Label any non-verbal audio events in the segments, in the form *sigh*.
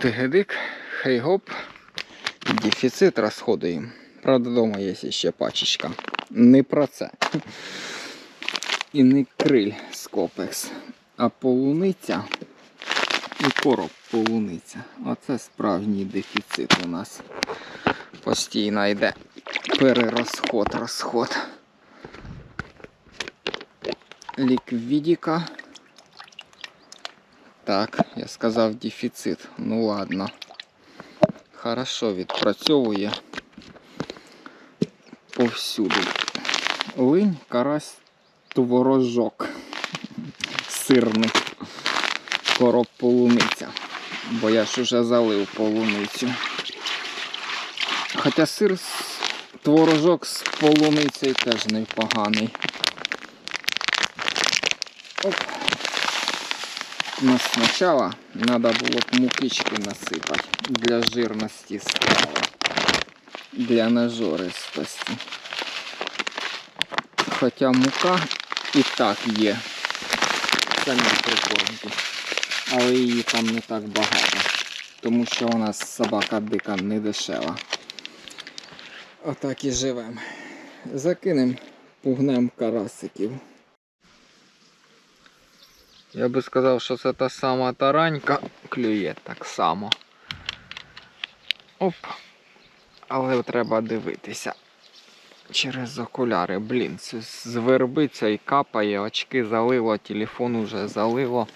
Тигедик, хей-гоп. Дефіцит розходуємо. Правда, вдома є ще пачечка. Не про це. І не криль скопекс, а полуниця і короб полуниця. Оце справжній дефіцит у нас. Постійно йде перерозход, розход. Ліквідіка. Так, я сказав дефіцит. Ну ладно. Хорошо відпрацьовує повсюди. Линь, карась, творожок. Сирний. Короб полуниця. Бо я ж уже залив полуницю. Хоча сир творожок з полуницею теж непоганий. Оп. Ну, спочатку треба було б мукички насипати для жирності страви, для нажористості. Хоча мука і так є в самій прикормці, але її там не так багато, тому що у нас собака дика не дешева. Отак і живемо. Закинемо, пугнем карасиків. Я би сказав, що це та сама таранька клює так само. Оп. Але треба дивитися через окуляри. Блін, це з верби цей капає, очки залило, телефон уже залило.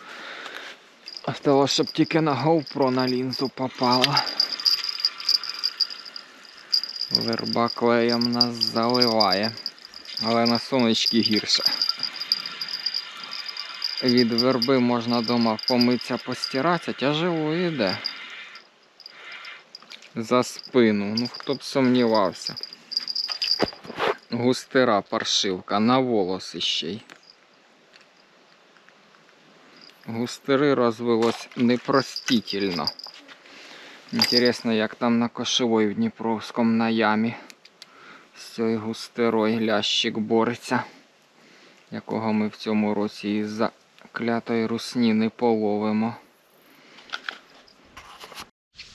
Осталось, щоб тільки на GoPro на лінзу попало. Верба клеєм нас заливає. Але на сонечки гірше. Від верби можна дома помитися, постиратися, тяжело йде. За спину. Ну хто б сумнівався. Густера паршивка, на волос іще й. Густери розвилось непростительно. Інтересно, як там на кошовой в Дніпровському на ямі. З цією густерою лящик бореться, якого ми в цьому році із-за клятої русні не половимо.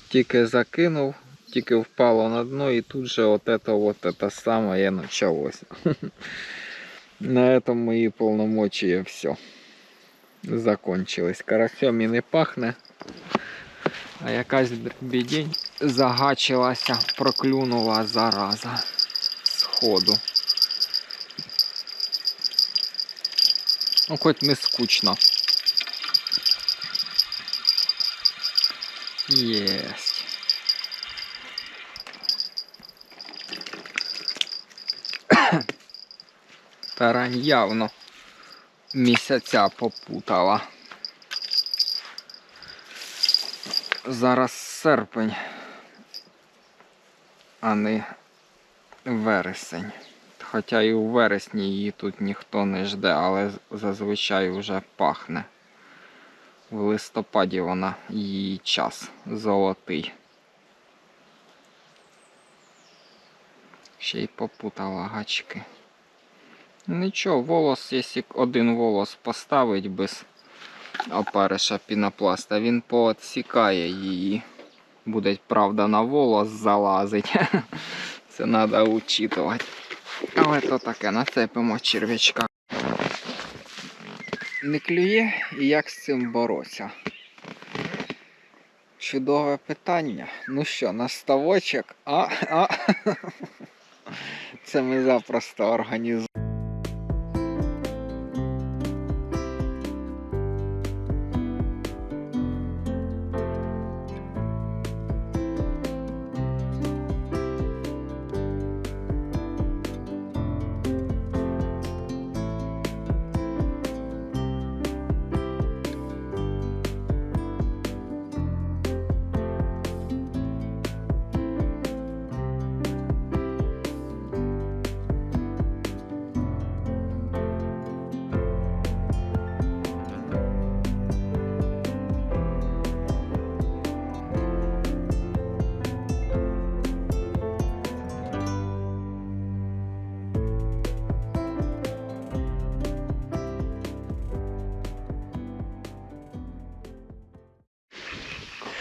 Тільки закинув, тільки впало на дно і тут же от это вот это самое началось. *laughs* На этом мої полномочия все. Закончились. Карасем і не пахне. А якась бідень загачилася, проклюнула зараза сходу. Ну, хоч не скучно. Єсть. *coughs* Тарань явно місяця попутала. Зараз серпень, а не вересень. Хоча і у вересні її тут ніхто не жде, але зазвичай вже пахне. В листопаді вона її час золотий. Ще й попутала гачки. Нічого, волос, якщо один волос поставить без опариша пінопласта, він поотсікає її. Буде, правда, на волос залазить. *laughs* Це треба учитувати. Але то таке, нацепимо черв'ячка. Не клює і як з цим боротися? Чудове питання. Ну що, на ставочок? А, а. *laughs* Це ми запросто організуємо.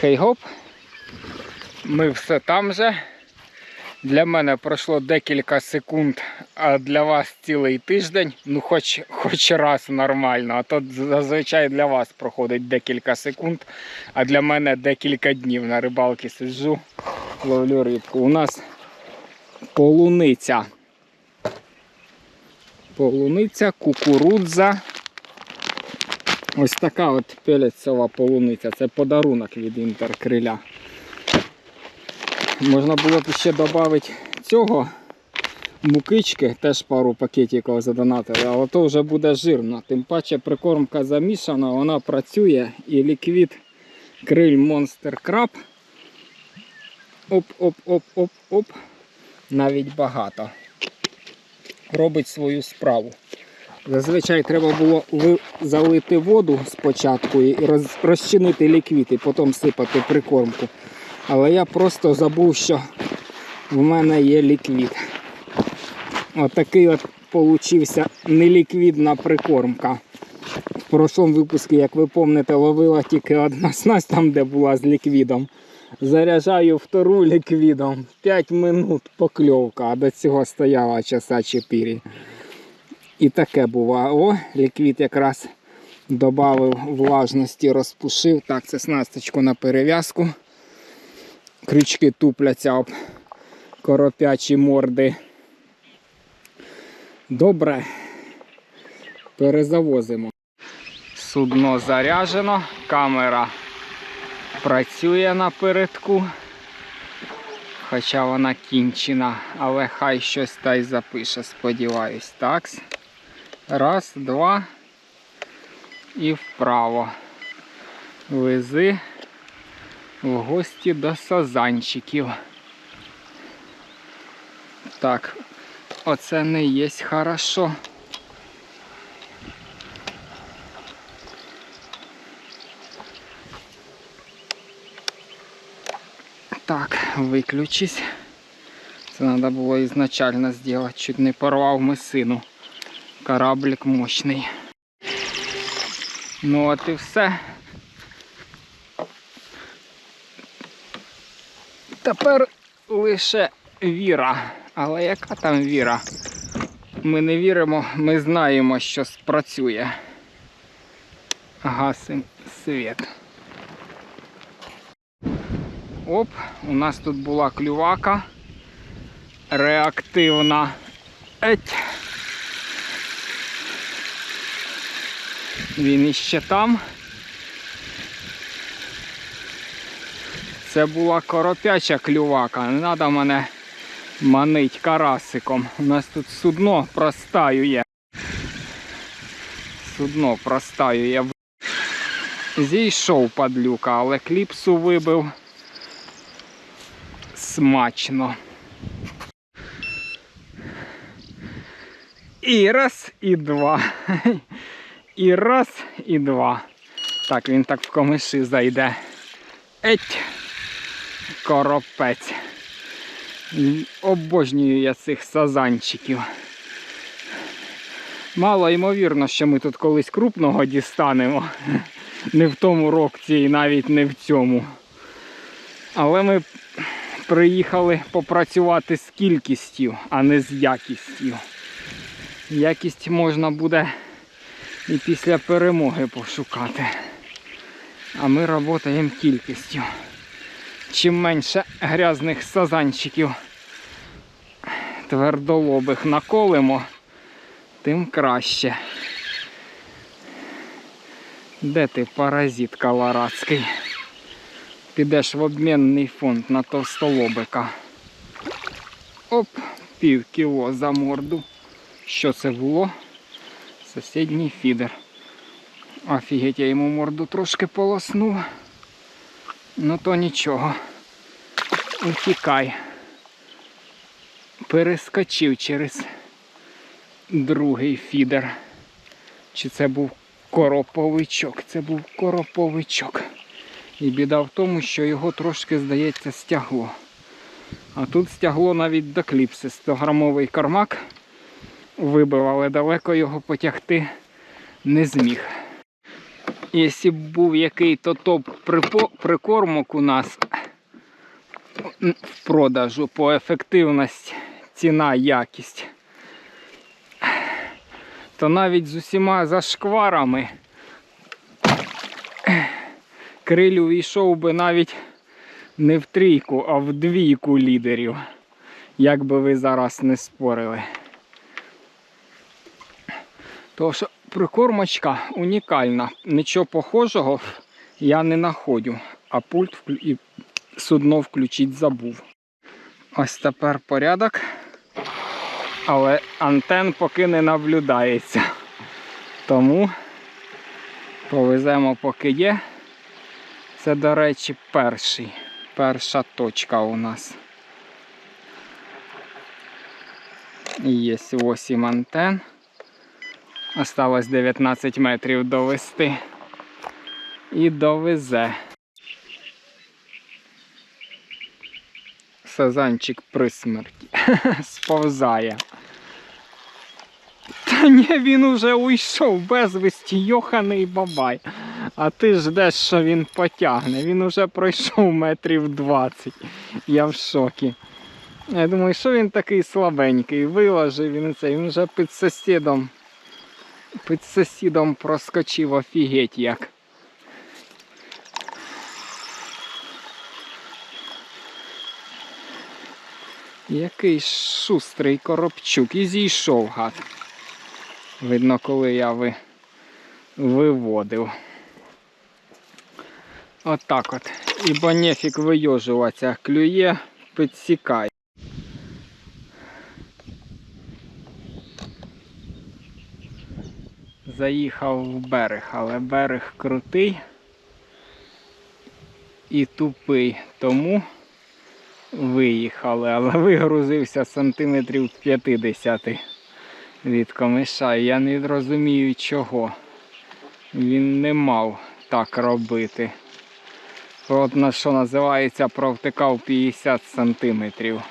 Хей-гоп. Ми все там же. Для мене пройшло декілька секунд, а для вас цілий тиждень. Ну, хоч, хоч раз нормально. А то зазвичай для вас проходить декілька секунд, а для мене декілька днів на рибалці сиджу, ловлю рибку. У нас полуниця. Полуниця, кукурудза. Ось така от пелецова полуниця. Це подарунок від інтеркриля. Можна було б ще додати цього мукички, теж пару пакетиків задонатили, але то вже буде жирно. Тим паче прикормка замішана, вона працює і ліквід криль Monster Crab. Оп-оп-оп-оп-оп. Навіть багато. Робить свою справу. Зазвичай треба було залити воду спочатку і розчинити ліквід, і потім сипати прикормку. Але я просто забув, що в мене є ліквід. Отакий от получився неліквідна прикормка. В прошлому випуску, як ви пам'ятаєте, ловила тільки одна снасть там, де була з ліквідом. Заряджаю втору ліквідом. 5 минут покльовка, а до цього стояла часа 4. І таке буває. О, ліквід якраз додав влажності, розпушив. Так, це снасточку на перев'язку. Крючки тупляться об коропячі морди. Добре. Перезавозимо. Судно заряжено, камера працює напередку. Хоча вона кінчена, але хай щось та й запише, сподіваюсь. Так. Раз, два і вправо. Вези в гості до сазанчиків. Так, оце не є хорошо. Так, виключись. Це треба було ізначально зробити, чуть не порвав мисину. Кораблик мощний. Ну от і все. Тепер лише віра. Але яка там віра? Ми не віримо, ми знаємо, що спрацює. Гасим світ. Оп, у нас тут була клювака. Реактивна. Еть. Він іще там. Це була коропяча клювака. Не треба мене манить карасиком. У нас тут судно простаює. Судно простаює. Зійшов падлюка, але кліпсу вибив смачно. І раз, і два. І раз, і два. Так, він так в комиші зайде. Еть. Коропець. Обожнюю я цих сазанчиків. Мало ймовірно, що ми тут колись крупного дістанемо. Не в тому році і навіть не в цьому. Але ми приїхали попрацювати з кількістю, а не з якістю. Якість можна буде і після перемоги пошукати. А ми працюємо кількістю. Чим менше грязних сазанчиків твердолобих наколимо, тим краще. Де ти паразит колорадський? Підеш в обмінний фонд на товстолобика. Оп, пів кіло за морду. Що це було? Сусідній фідер. Офігеть, я йому морду трошки полоснув. Ну то нічого. Утікай. Перескочив через другий фідер. Чи це був короповичок? Це був короповичок. І біда в тому, що його трошки, здається, стягло. А тут стягло навіть до кліпси. 100-грамовий кармак вибив, але далеко його потягти не зміг. якщо б був який-то топ прикормок у нас в продажу по ефективності, ціна, якість, то навіть з усіма зашкварами крилю війшов би навіть не в трійку, а в двійку лідерів, як би ви зараз не спорили. Тому що прикормочка унікальна. Нічого похожого я не знаходжу, а пульт і судно включити забув. Ось тепер порядок, але антен поки не наблюдається. Тому повеземо поки є. Це, до речі, перший, перша точка у нас. Є 8 антен. Осталось 19 метрів довести. І довезе. Сазанчик при смерті. *laughs* Сповзає. Та ні, він уже уйшов безвісті, йоханий бабай. А ти ждеш, що він потягне. Він уже пройшов метрів 20. Я в шокі. Я думаю, що він такий слабенький. Виложив він це, він вже під сусідом. Під сусідом проскочив офігеть як. Який шустрий коробчук і зійшов гад. Видно, коли я ви... виводив. Отак от. Ібо нефік вийожуватися. Клює, підсікає. Заїхав в берег, але берег крутий і тупий. Тому виїхали, але вигрузився сантиметрів 50 від комиша. Я не розумію чого. Він не мав так робити. От на що називається провтикав 50 сантиметрів.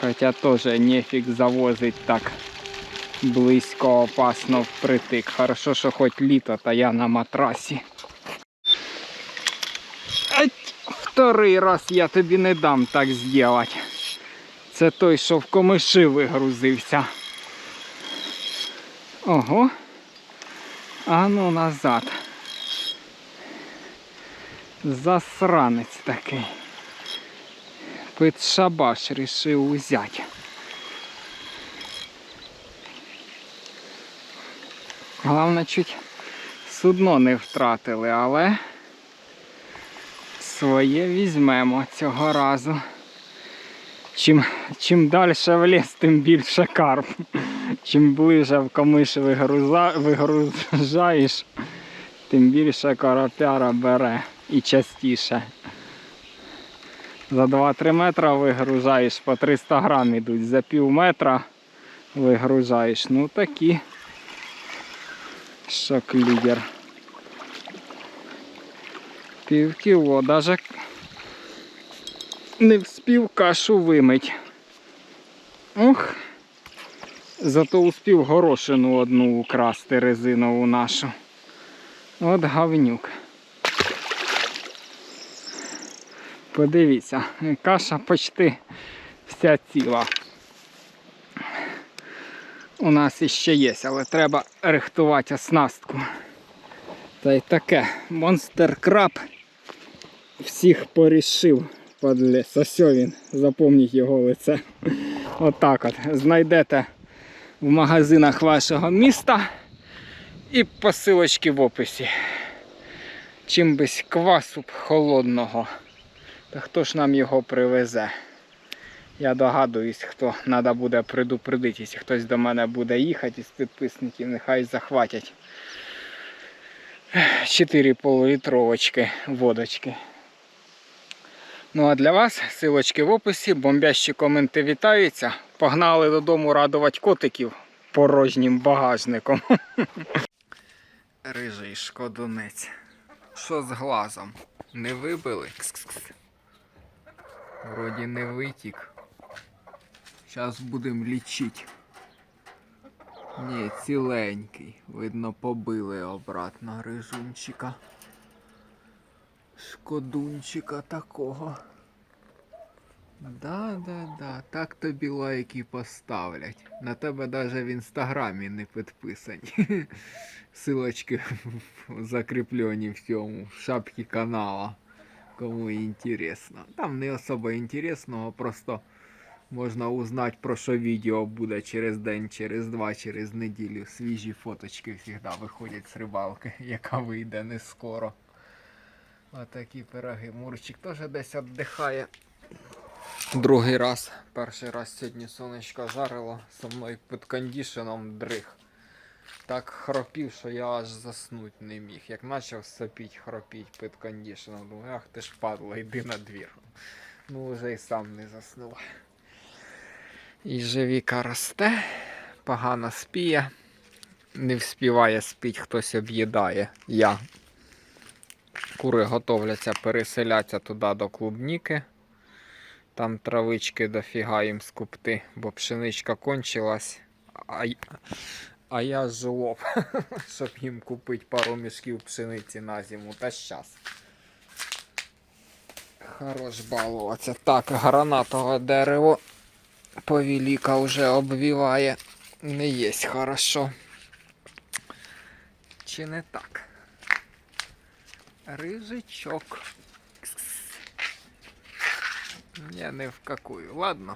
Хоча теж нефік завозить так близько опасно впритик. Хорошо, що хоч літо, та я на матрасі. Ать, вторий раз я тобі не дам так зробити. Це той, що в комиші вигрузився. Ого. А ну назад. Засранець такий. Під шабаш рішив узяти. Головне, чуть судно не втратили, але своє візьмемо цього разу. Чим, чим далі в ліс, тим більше карп. Чим ближе в комиш вигруза, вигружаєш, тим більше коропяра бере і частіше. За 2-3 метри вигружаєш, по 300 грам ідуть, за пів метра вигружаєш. Ну такі шок-лідер. Пів кіло, навіть не вспів кашу вимить. Ух. Зато успів горошину одну украсти резинову нашу. От гавнюк. Подивіться, каша почти вся ціла. У нас іще є, але треба рихтувати оснастку. Та й таке. Монстер краб всіх порішив подлес. Ось він, запомніть його лице. Отак от, Знайдете в магазинах вашого міста і посилочки в описі. Чим без квасу холодного. Та хто ж нам його привезе? Я догадуюсь, хто треба буде предупредити, якщо хтось до мене буде їхати з підписників, нехай захватять 4 полулітровочки водочки. Ну а для вас силочки в описі, бомбящі коменти вітаються. Погнали додому радувати котиків порожнім багажником. *laughs* Рижий шкодунець. Що з глазом? Не вибили? Кс-кс-кс. Вроді не витік. Зараз будемо лічити. Ні, ціленький. Видно, побили обратно рижунчика. Шкодунчика такого. Да, да, да. Так тобі лайки поставлять. На тебе навіть в інстаграмі не підписані. *laughs* Силочки *laughs* закріплені в цьому в шапці канала. Кому інтересно. Там не особо інтересного, просто можна узнати про що відео буде через день, через два, через неділю. Свіжі фоточки завжди виходять з рибалки, *laughs* яка вийде не скоро. Отакі пироги. Мурчик теж десь віддихає. Другий раз. Перший раз сьогодні сонечко жарило со мною під кондішеном дрих. Так хропів, що я аж заснуть не міг. Як почав сопіть, хропіть під кондішеном, думаю, ах ти ж падла, йди на двір. Ну вже і сам не заснув. І живіка росте, погано спіє. Не вспіває спіть, хтось об'їдає. Я. Кури готовляться переселяться туди до клубніки. Там травички дофіга їм скупти, бо пшеничка кончилась. А, а я жлоб, *laughs* щоб їм купити пару мішків пшениці на зиму. Та щас. Хорош балуватися. Так, гранатове дерево повіліка вже обвіває. Не єсть хорошо. Чи не так? Рижичок. Я не вкакую. Ладно,